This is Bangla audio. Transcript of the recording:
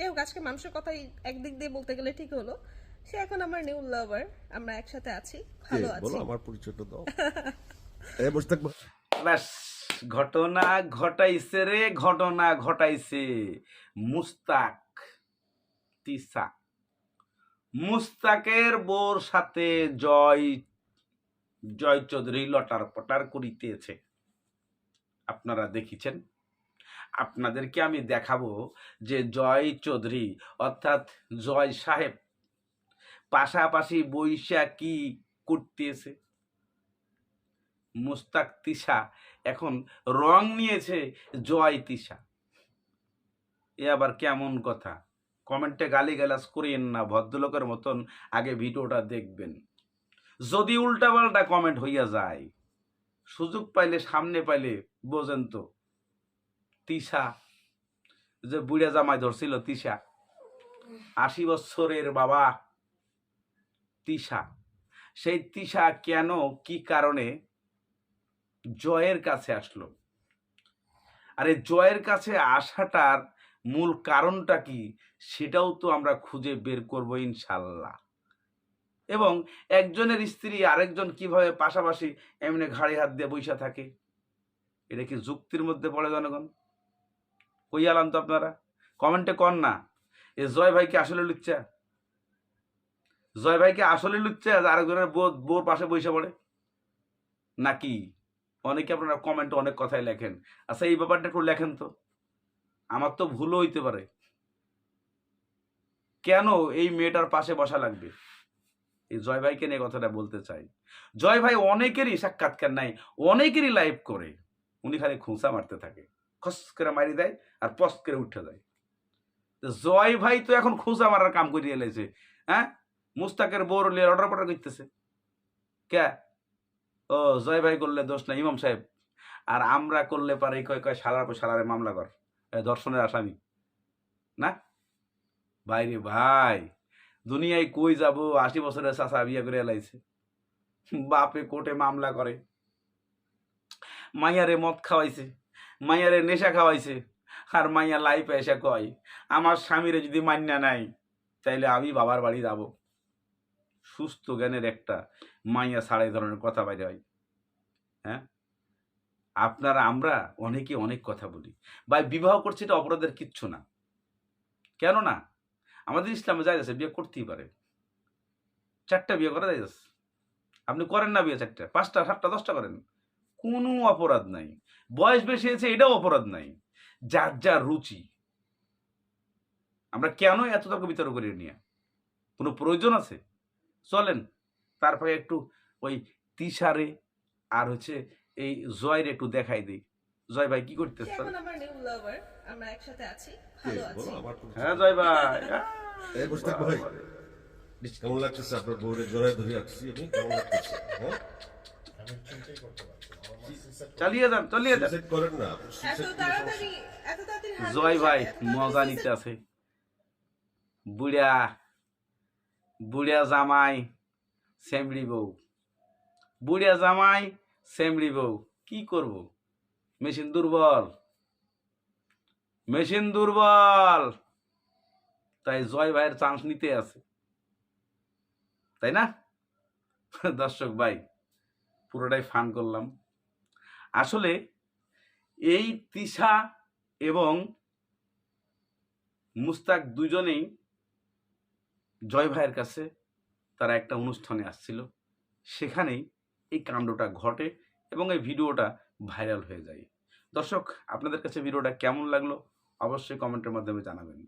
যাই হোক আজকে মানুষের কথাই একদিক দিয়ে বলতে গেলে ঠিক হলো। সে এখন আমার নিউ লাভার আমরা একসাথে আছি ভালো আছি বলো আমার পরিচয়টা দাও। এ বসে থাকব ব্যাস ঘটনা ঘটাইছে রে ঘটনা ঘটাইছে। মুস্তাক তিসা। মুস্তাকের বোর সাথে জয় জয় চৌধুরী লটার পটার করিতেছে। আপনারা দেখিছেন? আপনাদেরকে আমি দেখাবো যে জয় চৌধুরী, অর্থাৎ জয় সাহেব, পাশাপাশি বৈশা কি করতেছে? মুস্তাক তিশা এখন রং নিয়েছে জয় তিশা। এ আবার কেমন কথা? কমেন্টে গালি গালাজ করিয়েন না, ভদ্রলোকের মতন আগে ভিডিওটা দেখবেন। যদি উল্টাপাল্টা কমেন্ট হইয়া যায়, সুযোগ পাইলে, সামনে পাইলে বোঝেন তো। তিশা যে বুড়া জামাই ধরছিল তিশা। আশি বছরের বাবা তিশা। সেই তিশা কেন, কি কারণে জয়ের কাছে আসলো? আরে জয়ের কাছে আসাটার মূল কারণটা কি, সেটাও তো আমরা খুঁজে বের করব ইনশাল্লাহ। এবং একজনের স্ত্রী আরেকজন কীভাবে পাশাপাশি এমনি ঘাড়ে হাত দিয়ে বৈশা থাকে, এটা কি যুক্তির মধ্যে পড়ে জনগণ? কই আলাম তো আপনারা? কমেন্টে কর না। এ জয় ভাইকে আসলে লুচ্চা। জয় ভাইকে আসলে লুচ্চা যে আরেকজনের বউ, বউর পাশে বৈশা পড়ে। নাকি? অনেকে আপনারা কমেন্টে অনেক কথাই লেখেন। আচ্ছা এই ব্যাপারটা একটু লেখেন তো। আমার তো ভুলও হইতে পারে। কেন এই মেয়েটার পাশে বসা লাগবে? এই জয় ভাইকে নিয়ে কথাটা বলতে চাই। জয় ভাই অনেকেরই সাক্ষাৎকার নাই, অনেকেরই লাইভ করে। উনি খালি খুঁসা মারতে থাকে। খস করে মারি দেয় আর পস করে উঠে যায় জয় ভাই তো এখন খুঁসা মারার কাম করিয়ে এলেছে। হ্যাঁ? মুস্তাকের বোর লিয়ে অর্ডার পটার করতেছে। কে? ও জয় ভাই করলে দোষ না ইমাম সাহেব। আর আমরা করলে পারে কয় কয় সালার পর সালারে মামলা কর। ধর্ষণের আসামি। না? ভাই রে ভাই, দুনিয়ায় কই যাব? আশি বছরের চাষা বিয়ে করে এলাইছে। বাপে কোর্টে মামলা করে। মাইয়ারে মদ খাওয়াইছে। মাইয়ারে নেশা খাওয়াইছে। আর মাইয়া লাইফে এসে কয়, আমার স্বামীরে যদি মান্যা নাই, তাইলে আমি বাবার বাড়ি যাব। সুস্থ জ্ঞানের একটা মাইয়া ছাড়া এই ধরনের কথা বাইরে হয়। হ্যাঁ? আপনারা, আমরা অনেকে অনেক কথা বলি। বা বিবাহ করছে এটা অপরাধের কিচ্ছু না। কেন না? আমাদের ইসলামে যাই আছে বিয়ে করতেই পারে। চারটা বিয়ে করা যায় আপনি করেন না বিয়ে চারটা, পাঁচটা, সাতটা, দশটা করেন। কোনো অপরাধ নাই। বয়স বেশি হয়েছে এটাও অপরাধ নাই। যার যার রুচি। আমরা কেন এত তর্ক বিতর্ক করি নিয়ে? কোনো প্রয়োজন আছে? চলেন তারপরে একটু ওই তিসারে আর হচ্ছে এই জয়ের একটু দেখাই দিই। জয় ভাই কি করতেছে? এখন আমার নিউ লাভার আমরা একসাথে আছি। ভালো হ্যাঁ জয় ভাই। ভাই। কেমন লাগতেছে আপনার বউরে জড়ায় ধরে রাখছি আমি কেমন লাগতেছে হ্যাঁ? চালিয়ে যান চালিয়ে যান। সুইসাইড করেন না এত সুইসাইড তাড়াতাড়ি এত তাড়াতাড়ি জয় ভাই মজা নিতে আছে। বুড়া বুড়া জামাই সেমড়ি বউ। বুড়া জামাই সেমড়ি বউ। কি করব? মেশিন দুর্বল। মেশিন দুর্বল। তাই জয় ভাইয়ের চান্স নিতে আছে। তাই না? দর্শক ভাই পুরোটাই ফান করলাম। আসলে এই তিশা এবং মুস্তাক দুজনেই জয় ভাইয়ের কাছে তারা একটা অনুষ্ঠানে আসছিল। সেখানেই এই কাণ্ডটা ঘটে এবং এই ভিডিওটা ভাইরাল হয়ে যায়। দর্শক, আপনাদের কাছে ভিডিওটা কেমন লাগল? অবশ্যই কমেন্টের মাধ্যমে জানাবেন।